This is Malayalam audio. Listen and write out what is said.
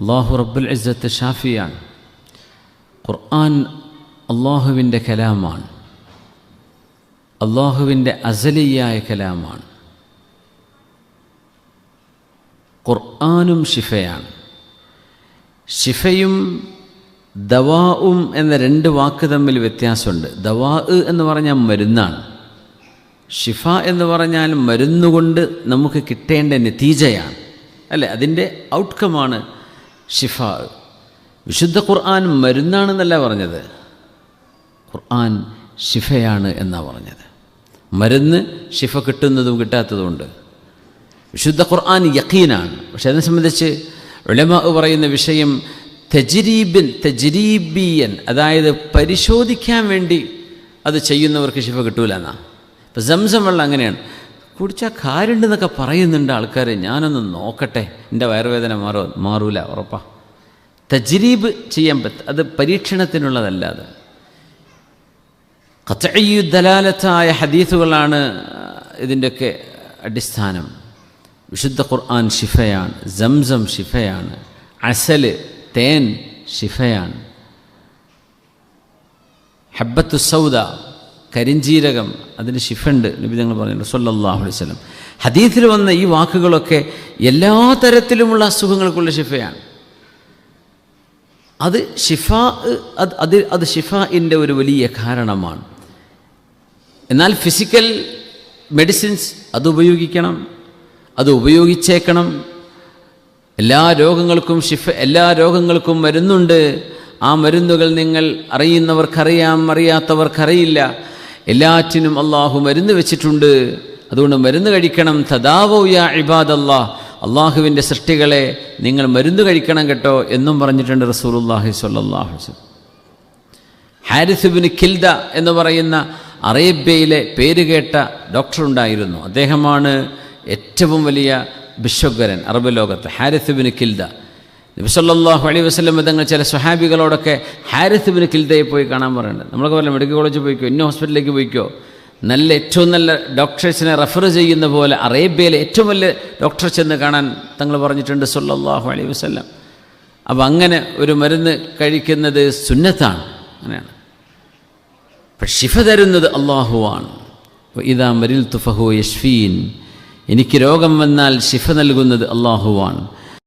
അള്ളാഹു റബ്ബുൽ ഇസ്സത്ത് ഷാഫിയാണ്. ഖുർആൻ അള്ളാഹുവിന്റെ കലാമാണ്. അള്ളാഹുവിന്റെ അസലിയായ കലാമാണ്. ഖുർആാനും ഷിഫയാണ് ഷിഫയും ദവാവും എന്ന രണ്ട് വാക്ക് തമ്മിൽ വ്യത്യാസമുണ്ട്. ദവാ എന്ന് പറഞ്ഞാൽ മരുന്നാണ്. ഷിഫ എന്ന് പറഞ്ഞാൽ മരുന്നുകൊണ്ട് നമുക്ക് കിട്ടേണ്ട നതീജയാണ്. അല്ലേ? അതിന്റെ ഔട്ട്കമാണ് ഷിഫ വിശുദ്ധ ഖുർആൻ മരുന്നാണെന്നല്ല പറഞ്ഞത്. ഖുർആൻ ഷിഫയാണ് എന്നാണ് പറഞ്ഞത്. മരുന്ന് ഷിഫ കിട്ടുന്നതും കിട്ടാത്തതുമുണ്ട്. വിശുദ്ധ ഖുർആൻ യക്കീനാണ് പക്ഷെ അതിനെ സംബന്ധിച്ച് ഉലമ പറയുന്ന വിഷയം തജ്രീബിൻ തജ്രീബിയൻ അതായത് പരിശോധിക്കാൻ വേണ്ടി അത് ചെയ്യുന്നവർക്ക് ശിഫ കിട്ടൂല എന്നാ. ഇപ്പം സംസം വെള്ളം അങ്ങനെയാണ്. കുടിച്ചാൽ കാര്യമുണ്ടെന്നൊക്കെ പറയുന്നുണ്ട് ആൾക്കാർ ഞാനൊന്ന് നോക്കട്ടെ. എന്റെ വയറുവേദന മാറോ? മാറൂല ഉറപ്പാ. തജ്രീബ് ചെയ്യാൻ പറ്റും അത് പരീക്ഷണത്തിനുള്ളതല്ല അത്. ദലാലത്തായ ഹദീസുകളാണ് ഇതിന്റെയൊക്കെ അടിസ്ഥാനം. വിശുദ്ധ ഖുർആൻ ഷിഫയാണ് സംസം ഷിഫയാണ് അസൽ തേൻ ഷിഫയാണ് ഹബ്ബത്തു സൗദ കരിഞ്ചീരകം അതിന് ഷിഫുണ്ട് നബി ഞങ്ങൾ സൊല്ലാഹു അലൈഹി വസല്ലം. ഹദീസിൽ വന്ന ഈ വാക്കുകളൊക്കെ എല്ലാ തരത്തിലുമുള്ള അസുഖങ്ങൾക്കുള്ള ഷിഫയാണ് അത് ഷിഫ അത് അത് അത് ഷിഫയിന്റെ ഒരു വലിയ കാരണമാണ്. എന്നാൽ ഫിസിക്കൽ മെഡിസിൻസ് അത് ഉപയോഗിക്കണം അത് ഉപയോഗിച്ചേക്കണം. എല്ലാ രോഗങ്ങൾക്കും ഷിഫ എല്ലാ രോഗങ്ങൾക്കും മരുന്നുണ്ട്. ആ മരുന്നുകൾ നിങ്ങൾ അറിയുന്നവർക്കറിയാം അറിയാത്തവർക്കറിയില്ല. എല്ലാറ്റിനും അള്ളാഹു മരുന്ന് വെച്ചിട്ടുണ്ട്. അതുകൊണ്ട് മരുന്ന് കഴിക്കണം. തദാവോയ ഇബാദല്ലാ അള്ളാഹുവിന്റെ സൃഷ്ടികളെ നിങ്ങൾ മരുന്ന് കഴിക്കണം കേട്ടോ എന്നും പറഞ്ഞിട്ടുണ്ട് റസൂലുല്ലാഹി വസല്ലം. ഹാരിസുബിന് ഖിൽദ എന്ന് പറയുന്ന അറേബ്യയിലെ പേരുകേട്ട ഡോക്ടർ ഉണ്ടായിരുന്നു. അദ്ദേഹമാണ് ഏറ്റവും വലിയ വിശ്വഗരൻ അറബ് ലോകത്ത്. ഹാരിസുബിന് കിൽദ. നബിസല്ലാഹു അലൈ വസ്ലം തങ്ങൾ ചില സ്വഹാബികളോടൊക്കെ ഹാരിസ് ഹാരിസുബിന് കിൽദയെ പോയി കാണാൻ പറയുന്നത് നമ്മളൊക്കെ പറയാം മെഡിക്കൽ കോളേജിൽ പോയിക്കോ ഇന്ന ഹോസ്പിറ്റലിലേക്ക് പോയിക്കോ. നല്ല ഏറ്റവും നല്ല ഡോക്ടേഴ്സിനെ റെഫർ ചെയ്യുന്ന പോലെ അറേബ്യയിലെ ഏറ്റവും വലിയ ഡോക്ടർ ചെന്ന് കാണാൻ തങ്ങൾ പറഞ്ഞിട്ടുണ്ട് സല്ലാഹു അലൈ വസ്ലം അപ്പം അങ്ങനെ ഒരു മരുന്ന് കഴിക്കുന്നത് സുന്നത്താണ്. അങ്ങനെയാണ്. പക്ഷെ ഷിഫ തരുന്നത് അള്ളാഹുവാണ് ഇതാ മരിൽ തുഫഹു യഷ്ഫീൻ എനിക്ക് രോഗം വന്നാൽ ഷിഫ നൽകുന്നത് അള്ളാഹുവാണ്